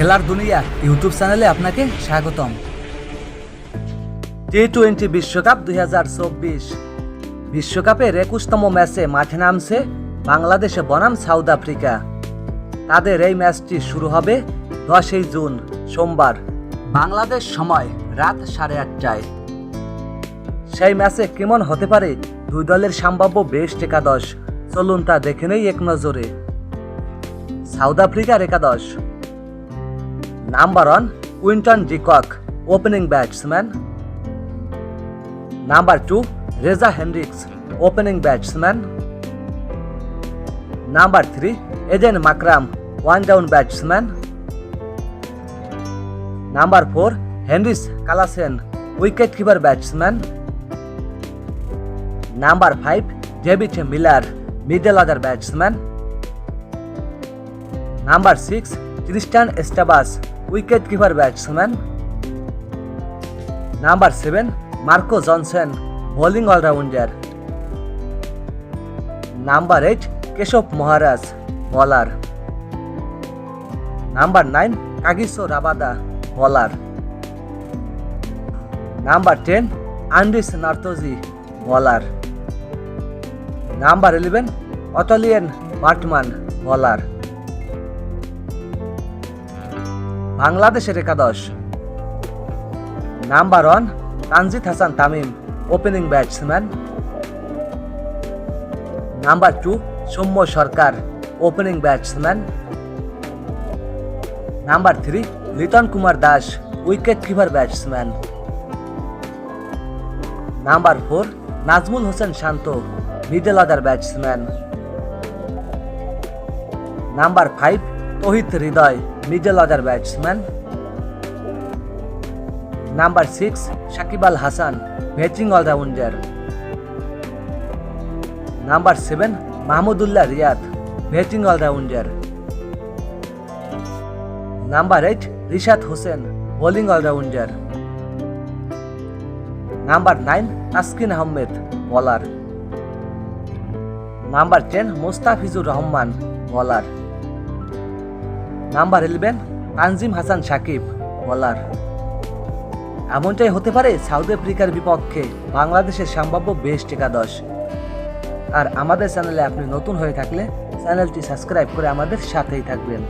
খেলার দুনিয়া ইউটিউব চ্যানেলে আপনাকে স্বাগতম। টি টোয়েন্টি বিশ্বকাপ দুই বিশ্বকাপের একুশতম ম্যাচে মাঠে নামছে বাংলাদেশে বনাম সাউথ আফ্রিকা। তাদের এই ম্যাচটি শুরু হবে দশই জুন, সোমবার। বাংলাদেশ সময় রাত সাড়ে আটটায়। সেই ম্যাচে কেমন হতে পারে দুই দলের সম্ভাব্য বেস্ট একাদশ? চলুন তা দেখে নেই এক নজরে। সাউথ আফ্রিকার একাদশ। One Quinton de Kock opening batsman number two Reeza Hendricks opening batsman number three Aiden Markram one down batsman number four Heinrich Klaasen wicket keeper batsman number five David Miller middle order batsman number six Tristan Stubbs wicket keeper batsman number seven Marco Jansen bowling allrounder number eight Keshav Maharaj bowler number nine Kagiso Rabada bowler number ten Anrich Nortje bowler number eleven অটলিয়েন Baartman bowler বাংলাদেশের একাদশ। Number one, Tanzid Hasan Tamim, opening batsman. Number two, Soumya Sarkar, opening batsman. Number three, Liton Kumar Das, wicket keeper batsman. Number four, Najmul Hossain Shanto, middle order batsman. Number five Towhid Hridoy middle order batsman. Number six, Shakib Al Hasan batting allrounder. Number seven, Mahmudullah Riyad batting allrounder. Number eight, Rishad Hossain, bowling allrounder. Number nine, Taskin Ahmed, bowler. Number ten, Mustafizur Rahman, bowler. Number eleven Tanzim Hasan Sakib bowler এমনটাই হতে পারে south আফ্রিকার বিপক্ষে বাংলাদেশের সম্ভাব্য best একাদশ। আর আমাদের চ্যানেলে আপনি নতুন হয়ে থাকলে চ্যানেলটি সাবস্ক্রাইব করে আমাদের সাথেই থাকবেন।